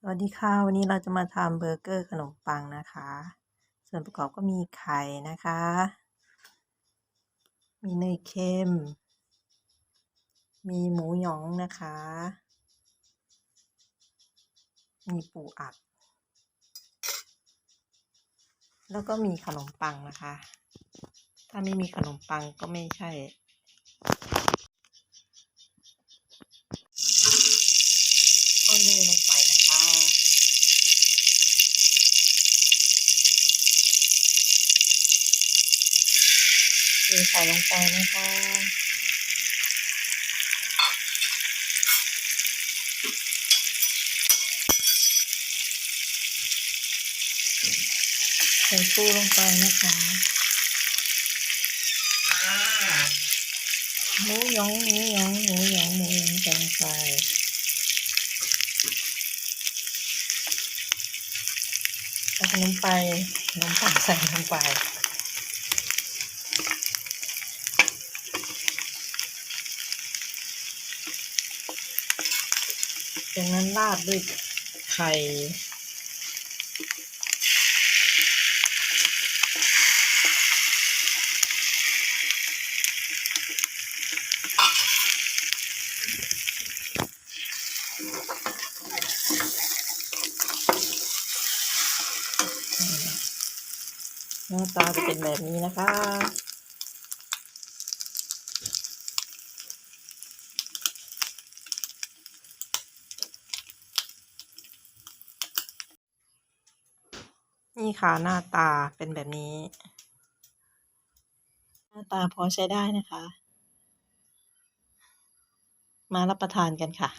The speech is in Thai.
สวัสดีค่ะ วันนี้เราจะมาทำเบอร์เกอร์ขนมปังนะคะ ส่วนประกอบก็มีไข่นะคะ มีเนยเค็ม มีหมูหยองนะคะ มีปูอัด แล้วก็มีขนมปังนะคะ ถ้าไม่มีขนมปังก็ไม่ใช่ ก็เนยลงไปนะคะ เทใส่ลงไปนะคะใส่ปูลงไปนะคะหมูหยองหมูหยองหมูหยองหมูหยองใส่ลงไปใส่ขนมไปขนมปังใส่ลงไป จากนั้นราดด้วยไข่หน้าตาจะเป็นแบบนี้นะคะ นี่ค่ะหน้าตาเป็นแบบนี้ หน้าตาพอใช้ได้นะคะ มารับประทานกันค่ะ